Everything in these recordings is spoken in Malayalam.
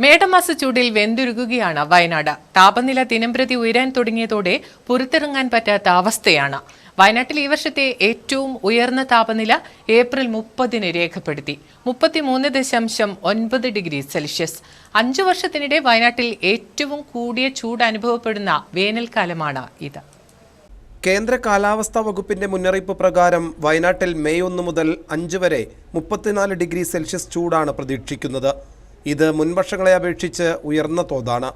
മേടമാസ ചൂടിൽ വെന്തുരുകുകയാണ് വയനാട്. താപനില ദിനംപ്രതി ഉയരാൻ തുടങ്ങിയതോടെ പുറത്തിറങ്ങാൻ പറ്റാത്ത അവസ്ഥയാണ്. വയനാട്ടിൽ ഈ വർഷത്തെ ഏറ്റവും ഉയർന്ന താപനില ഏപ്രിൽ മുപ്പതിന് രേഖപ്പെടുത്തി. മുപ്പത്തിമൂന്ന് ദശാംശം ഒൻപത് ഡിഗ്രി സെൽഷ്യസ്. അഞ്ചു വർഷത്തിനിടെ വയനാട്ടിൽ ഏറ്റവും കൂടിയ ചൂട് അനുഭവപ്പെടുന്ന വേനൽക്കാലമാണ് ഇത്. കേന്ദ്ര കാലാവസ്ഥാ വകുപ്പിന്റെ മുന്നറിയിപ്പ് പ്രകാരം വയനാട്ടിൽ മെയ് ഒന്ന് മുതൽ അഞ്ച് വരെ മുപ്പത്തിനാല് ഡിഗ്രി സെൽഷ്യസ് ചൂടാണ് പ്രതീക്ഷിക്കുന്നത്. ഇത് മുൻവർഷങ്ങളെ അപേക്ഷിച്ച് ഉയർന്ന തോതാണ്.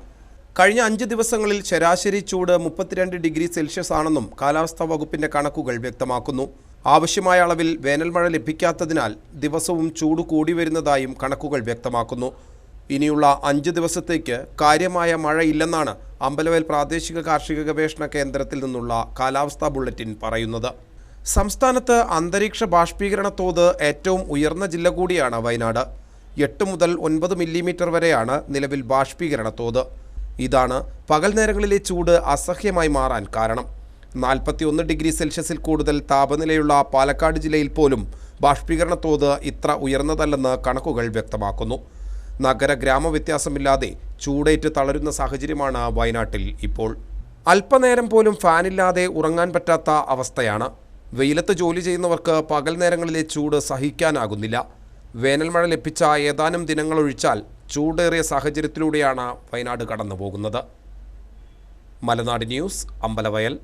കഴിഞ്ഞ അഞ്ച് ദിവസങ്ങളിൽ ശരാശരി ചൂട് മുപ്പത്തിരണ്ട് ഡിഗ്രി സെൽഷ്യസ് ആണെന്നും കാലാവസ്ഥാ വകുപ്പിന്റെ കണക്കുകൾ വ്യക്തമാക്കുന്നു. ആവശ്യമായ അളവിൽ വേനൽമഴ ലഭിക്കാത്തതിനാൽ ദിവസവും ചൂട് കൂടി വരുന്നതായും കണക്കുകൾ വ്യക്തമാക്കുന്നു. ഇനിയുള്ള അഞ്ച് ദിവസത്തേക്ക് കാര്യമായ മഴയില്ലെന്നാണ് അമ്പലവയൽ പ്രാദേശിക കാർഷിക ഗവേഷണ കേന്ദ്രത്തിൽ നിന്നുള്ള കാലാവസ്ഥാ ബുള്ളറ്റിൻ പറയുന്നത്. സംസ്ഥാനത്ത് അന്തരീക്ഷ ബാഷ്പീകരണ തോത് ഏറ്റവും ഉയർന്ന ജില്ല കൂടിയാണ് വയനാട്. എട്ട് മുതൽ ഒൻപത് മില്ലിമീറ്റർ വരെയാണ് നിലവിൽ ബാഷ്പീകരണ തോത്. ഇതാണ് പകൽ നേരങ്ങളിലെ ചൂട് അസഹ്യമായി മാറാൻ കാരണം. നാൽപ്പത്തിയൊന്ന് ഡിഗ്രി സെൽഷ്യസിൽ കൂടുതൽ താപനിലയുള്ള പാലക്കാട് ജില്ലയിൽ പോലും ബാഷ്പീകരണ തോത് ഇത്ര ഉയർന്നതല്ലെന്ന് കണക്കുകൾ വ്യക്തമാക്കുന്നു. നഗര ഗ്രാമ വ്യത്യാസമില്ലാതെ ചൂടേറ്റ് തളരുന്ന സാഹചര്യമാണ് വയനാട്ടിൽ ഇപ്പോൾ. അല്പനേരം പോലും ഫാനില്ലാതെ ഉറങ്ങാൻ പറ്റാത്ത അവസ്ഥയാണ്. വെയിലത്ത് ജോലി ചെയ്യുന്നവർക്ക് പകൽ നേരങ്ങളിലെ ചൂട് സഹിക്കാനാകുന്നില്ല. വേനൽ മഴ ലഭിച്ച ഏതാനും ദിനങ്ങളൊഴിച്ചാൽ ചൂടേറിയ സാഹചര്യത്തിലൂടെയാണ് വയനാട് കടന്നു പോകുന്നത് മലനാട് ന്യൂസ് അമ്പലവയൽ.